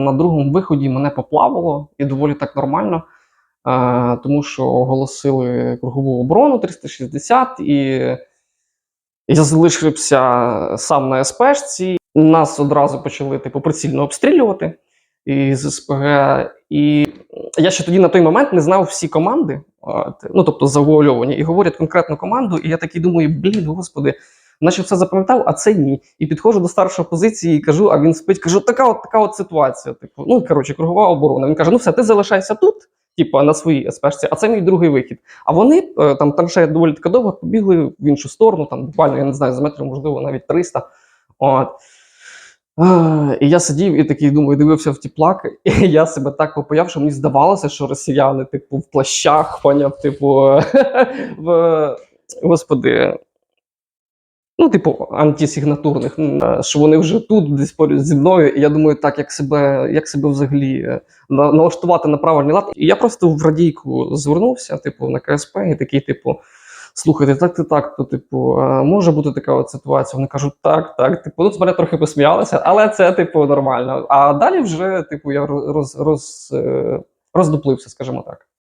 на другому виході мене поплавало і доволі так нормально, е, тому що оголосили кругову оборону 360, і я залишився сам на СПшці. Нас одразу почали типу, прицільно обстрілювати із СПГ. І я ще тоді на той момент не знав всі команди, ну тобто завуальовані, і говорять конкретну команду. І я такий думаю, блін, господи, наче все запам'ятав, а це ні. І підходжу до старшої позиції і кажу, а він спить, кажу, така от така от ситуація. Типу, ну коротше, кругова оборона. Він каже: ну все, ти залишайся тут, типу, на своїй СПшці, а це мій другий вихід. А вони е, там траншея доволі таки довго побігли в іншу сторону, там буквально, я не знаю, за метрів, можливо, навіть 300. От. І я сидів і такий думаю, дивився в ті плаки, і я себе так попаяв, що мені здавалося, що росіяни, типу, в плащах, поняв, типу, в господи. Ну, типу, антисигнатурних, е, що вони вже тут, десь поряд зі мною. І я думаю, так, як себе, як себе взагалі е, на- налаштувати на правильний лад. І я просто в радійку звернувся, типу, на КСП, і такий, типу, слухайте, так, так, так, то, типу, е, може бути така от ситуація. Вони кажуть, так, так, типу, ну, з мене трохи посміялися, але це, типу, нормально. А далі вже, типу, я роз, роз, роз, роздуплився, скажімо так.